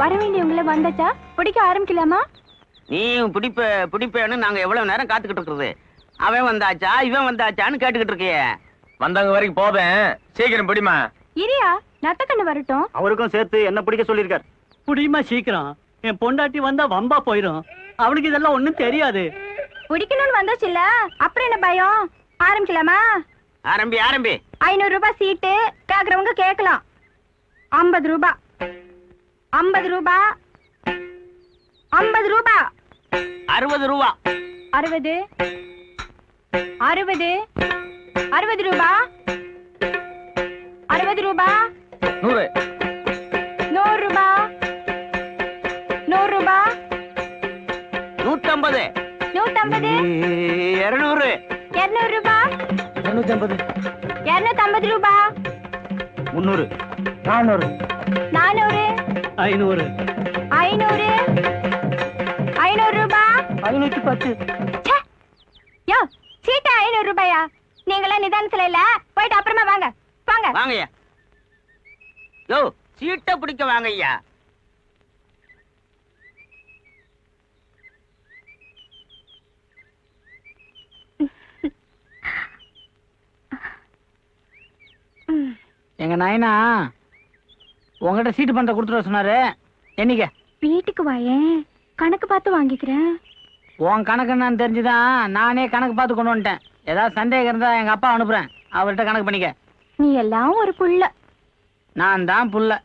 வர வேண்டியவங்கள வந்தாச்சா பிடிக்க ஆரம்பிக்கலாமா? நீ பிடிப்ப பிடிப்பேன்னு நாங்க எவ்வளவு நேரம் காத்துக்கிட்டு இருக்கிறது? அவன் வந்தாச்சா இவன் வந்தாச்சான்னு கேட்டுக்கிட்டு இருக்கியே. வந்தவங்க வரைக்கும் போவேன். சீக்கிரம் பிடிமா இரியா நத்தக்கண்ணு வரட்டும். அவருக்கும் சேர்த்து என்ன பிடிக்க சொல்லியிருக்கார்? புடியுமா சீக்கிரம். என் பொண்டாட்டி வந்தா வம்பா போயிரும். அவனுக்கு இதெல்லாம் ஒண்ணும் தெரியாது. பிடிக்கணும்னு வந்தாச்சுல்ல? அப்புறம் என்ன பயம்? ஆரம்பிக்கலாமா? ஆரம்பி ஆரம்பி. ஐநூறு ரூபாய் சீட்டு கேக்குறவங்க கேட்கலாம் ஐம்பது ரூபாய். ஐம்பது ரூபாய் ஐம்பது ரூபாய் அறுபது ரூபா. அறுபது. அறுபது. அறுபது ரூபாய் அறுபது ரூபாய் நூறு. நூறு ரூபாய் நூறு ரூபாய் நூத்தம்பது. நூத்தம்பது. இருநூறு. இருநூறு ரூபாய் இருநூத்தி ஐம்பது இருநூத்தம்பது ரூபாய் முந்நூறு. நானூறு. நானூறு. ஐநூறு. ஐநூறு. ஐநூறு ரூபாய் ஐநூத்தி பத்து! யோ சீட்டா ஐநூறு ரூபாயா? நீங்களாம் நிதானத்துல இல்ல? போயிட்டு அப்புறமா வாங்க. வாங்க வாங்கய்யா. யோ சீட்டை பிடிக்க வாங்கய்யா. எங்க நாயனா? உங்ககிட்ட சீட்டு பணத்தை கொடுத்துட சொன்னாரு. என்னைக்க? வீட்டுக்கு வாயேன் கணக்கு பார்த்து வாங்கிக்கிறேன். உன் கணக்கு என்னன்னு தெரிஞ்சுதான் நானே கணக்கு பார்த்து கொண்டு வந்துட்டேன். ஏதாவது சந்தேகம் இருந்தா எங்க அப்பா அனுப்புறேன். அவர்கிட்ட கணக்கு பண்ணிக்க. நீ எல்லாம் ஒரு புள்ள. நான் தான் புள்ள.